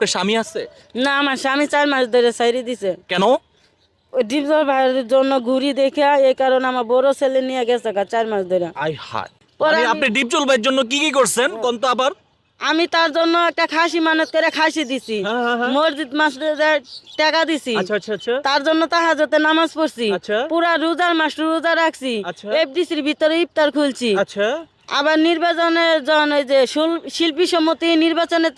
স্বামী আছে? না আমার স্বামী চার মাস ধরে সাইরি দিছে। কেন? ডিপজল ভাইয়ের জন্য ঘুরি দেখে এই কারণে আমার বড় ছেলে নিয়ে গেছে চার মাস ধরে। আই হায়। আপনি ডিপজল ভাইয়ের জন্য কি কি করছেন? কোন তো আবার? আমি তার জন্য একটা খাসি মানত করে খাসি দিছি। হ্যাঁ, হ্যাঁ, হ্যাঁ। মসজিদ মাসজিদের টাকা দিছি। আচ্ছা আচ্ছা আচ্ছা। তার জন্য তাহাজতে নামাজ পড়ছি। আচ্ছা। পুরা রোজার মাস রোজা রাখছি। এফডিসির ভিতরে ইফতার খুলছি। আচ্ছা। আবার নির্বাচনে জন যে শিল্পী সম্মতি নির্বাচনে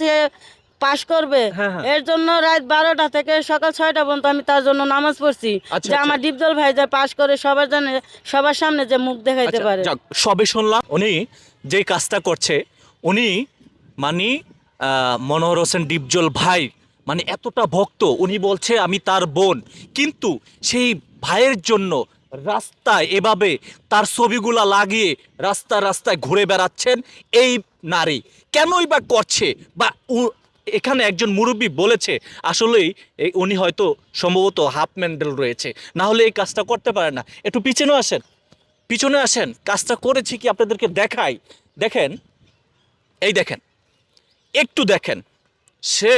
পাশ করবে। হ্যাঁ, হ্যাঁ। এর জন্য রাত বারোটা থেকে সকাল ছয়টা পর্যন্ত আমি তার জন্য নামাজ পড়ছি। আচ্ছা, যে আচ্ছা। আমার ডিপজল ভাই যা পাশ করে সবার জানে সবার সামনে যে মুখ দেখাইতে আচ্ছা, পারে। সবে শুনলাম। উনি যে কাজটা করছে উনি মানে মনোহর হোসেন ডিপজল ভাই মানে এতটা ভক্ত উনি বলছে আমি তার বোন। কিন্তু সেই ভাইয়ের জন্য রাস্তায় এভাবে তার ছবিগুলা লাগিয়ে রাস্তা রাস্তায় ঘুরে বেড়াচ্ছেন এই নারী। কেনই বা করছে? বা এখানে একজন মুরব্বী বলেছে, আসলেই উনি হয়তো সম্ভবত হাফ ম্যান্ডেল রয়েছে। না হলে এই কাজটা করতে পারে না। একটু পিছনে আসেন। পিছনে আসেন। কাজটা করেছি কি আপনাদেরকে দেখাই। দেখেন, এই দেখেন, একটু দেখেন। সে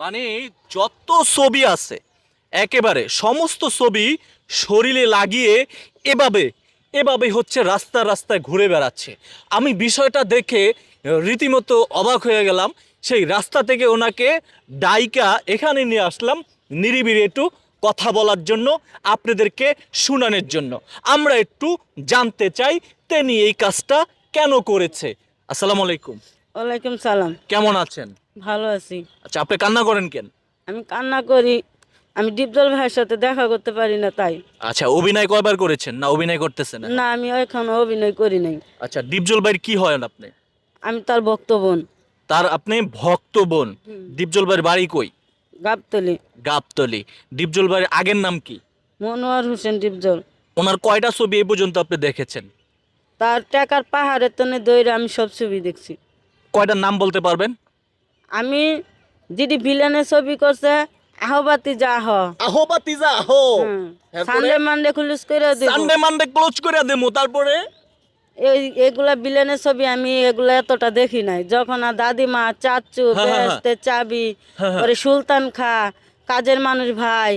মানে যত ছবি আছে, একেবারে সমস্ত ছবি শরীরে লাগিয়ে এভাবে এভাবে হচ্ছে রাস্তা রাস্তায় ঘুরে বেড়াচ্ছে। আমি বিষয়টা দেখে রীতিমতো অবাক হয়ে গেলাম সেই রাস্তা থেকে ওনাকে ডাইকা এখানে নিয়ে আসলাম নিরিবিরি একটু কথা বলার জন্য আপনাদেরকে শুনানোর জন্য। আমরা একটু জানতে চাই তিনি এই কাজটা কেন করেছে। আসসালামু আলাইকুম। ওয়ালাইকুম সালাম। কেমন আছেন? ভালো আছি। আচ্ছা আপনি কান্না করেন কেন? আমি কান্না করি। আমি ডিপজল ভাইয়ের সাথে দেখা করতে পারি না তাই। আচ্ছা অভিনয় কয়বার করেছেন? না অভিনয় করতেছেন না? আমি এখন অভিনয় করি নাই। আচ্ছা দীপজল ভাইয়ের কি হয় আপনি? আমি তার বক্তব্য তার আপনি ভক্ত বোন। দীপজল ভাইয়ের বাড়ি কই? গাবতলি। গাবতলি। দীপজল ভাইয়ের আগের নাম কি? মনোয়ার হোসেন ডিপজল ওনার কয়টা ছবি এই পর্যন্ত আপনি দেখেছেন? তার টাকার পাহাড়ের তনে দইরে আমি সব ছবি দেখছি। কয়টার নাম বলতে পারবেন? আমি যেটি ভিলেনের ছবি করছে আহবাতি যা হ আহো বাতিজা আহো সানডে মানডে খুলিস করে দিব। সানডে মানডে ক্লোজ করে দেবো। তারপরে? এই এগুলা বিলেনের ছবি আমি এগুলা এতটা দেখি নাই। যখন দাদিমা চাচু হ্যাঁ, হ্যাঁ, হ্যাঁ। বেহেস্তে চাবি। পরে সুলতান খা কাজের মানুষ ভাই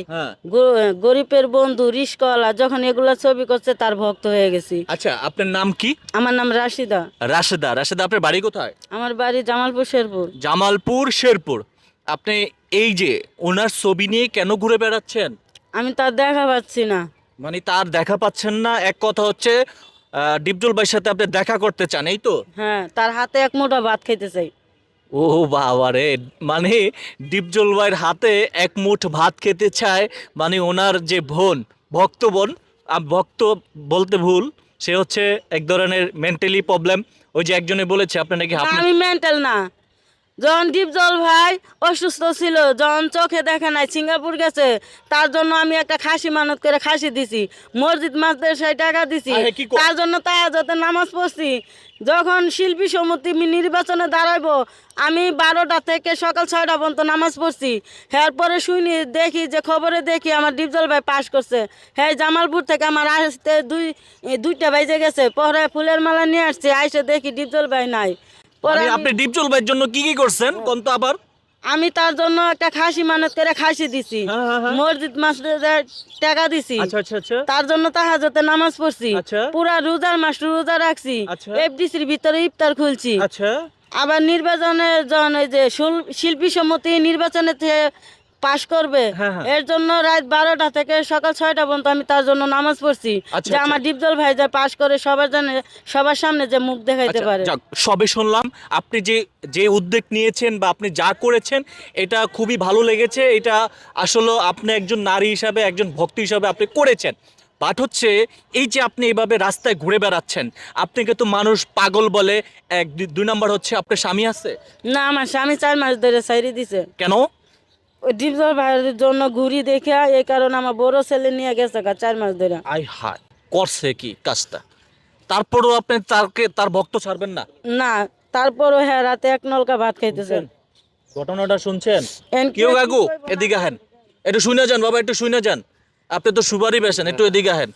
গরিবের বন্ধু রিস্কওয়ালা যখন এগুলা ছবি করছে তার ভক্ত হয়ে গেছি। আচ্ছা আপনার নাম কি? আমার নাম রাশিদা। রাশেদা। রাশেদা আপনার বাড়ি কোথায়? আমার বাড়ি জামালপুর শেরপুর। জামালপুর শেরপুর। আপনি এই যে ওনার ছবি নিয়ে কেন ঘুরে বেড়াচ্ছেন? আমি তার দেখা পাচ্ছি না। মানে তার দেখা পাচ্ছেন না। এক কথা হচ্ছে ডিপজল ভাইয়ের সাথে আপনি দেখা করতে চান এই তো? হ্যাঁ তার হাতে এক মুঠো ভাত খেতে চাই। ও বাবা রে মানে ডিপজল ভাইয়ের হাতে এক মুঠ ভাত খেতে চায় মানে ওনার যে বোন ভক্ত বোন ভক্ত বলতে ভুল সে হচ্ছে এক ধরনের মেন্টালি প্রবলেম ওই যে একজনে বলেছে আপনি নাকি আমি মেন্টাল না। যখন ডিপজল ভাই অসুস্থ ছিল যখন চোখে দেখে নাই সিঙ্গাপুর গেছে। তার জন্য আমি একটা খাসি মানত করে খাসি দিছি মসজিদ মাসদের সেই টাকা দিছি। তার জন্য তাই যাতে নামাজ পড়ছি। যখন শিল্পী সমিতি নির্বাচনে দাঁড়াইবো আমি বারোটা থেকে সকাল ছয়টা পর্যন্ত নামাজ পড়ছি। এরপরে শুনি দেখি যে খবরে দেখি আমার ডিপজল ভাই পাশ করছে। হ্যাঁ জামালপুর থেকে আমার আসতে দুই দুইটা বাইজে গেছে। পরে ফুলের মালা নিয়ে আসছি আইসে দেখি ডিপজল ভাই নাই। আপনি ডিপজল ভাইয়ের জন্য কি কি করছেন? কোন তো আবার? আমি তার জন্য একটা খাসি মানত করে খাসি দিছি। হ্যাঁ, হ্যাঁ, হ্যাঁ। মসজিদ মাস্টার টাকা দিছি। আচ্ছা আচ্ছা আচ্ছা। তার জন্য তাহাজতে নামাজ পড়ছি। আচ্ছা। পুরা রোজার মাস রোজা রাখছি। এফডিসির ভিতরে ইফতার খুলছি। আচ্ছা। আবার নির্বাচনে জন্য ওই যে শিল্পী সম্মতি নির্বাচনে পাশ করবে। হ্যাঁ, হ্যাঁ। এর জন্য রাত বারোটা থেকে সকাল ছয়টা পর্যন্ত আমি তার জন্য নামাজ পড়ছি। আচ্ছা, যে আচ্ছা। আমার ডিপজল ভাই যা পাশ করে সবার জানে সবার সামনে যে মুখ দেখাইতে আচ্ছা, পারে। সবে শুনলাম। আপনি যে যে উদ্যোগ নিয়েছেন বা আপনি যা করেছেন এটা খুবই ভালো লেগেছে। এটা আসলে আপনি একজন নারী হিসাবে একজন ভক্ত হিসাবে আপনি করেছেন। বাট হচ্ছে এই যে আপনি এভাবে রাস্তায় ঘুরে বেড়াচ্ছেন আপনাকে তো মানুষ পাগল বলে এক দুই- নম্বর হচ্ছে আপনার স্বামী আছে? না আমার স্বামী চার মাস ধরে সাইরি দিছে। কেন? ডিপজল ভাইয়ের জন্য ঘুরি দেখে এই কারণে আমার বড় ছেলে নিয়ে গেছে গা চার মাস ধরে। আই হায় করছে কি কাজটা? তারপরেও আপনি তারকে তার ভক্ত ছাড়বেন না? না তারপরও হ্যাঁ রাতে এক নলকা ভাত খাইতেছে। ঘটনাটা শুনছেন? কেউ কাকু এদিকে আহেন। একটু শুনে যান বাবা একটু শুনে যান। আপনি তো সুপারি বেছেন একটু এদিকে আহেন।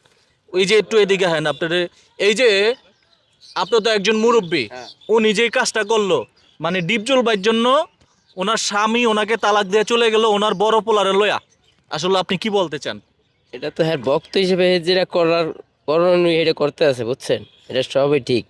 ওই যে একটু এদিকে আহেন আপনার। এই যে আপনি তো একজন মুরব্বী। ও নিজেই কাজটা করল। মানে ডিপজল বাইর জন্য ওনার স্বামী ওনাকে তালাক দিয়ে চলে গেল, ওনার বড় পোলারে লয়া। আসলে আপনি কি বলতে চান? এটা তো হ্যাঁ বক্ত হিসেবে যেটা করার করণীয় এটা করতে আছে, বুঝছেন? এটা সবই ঠিক।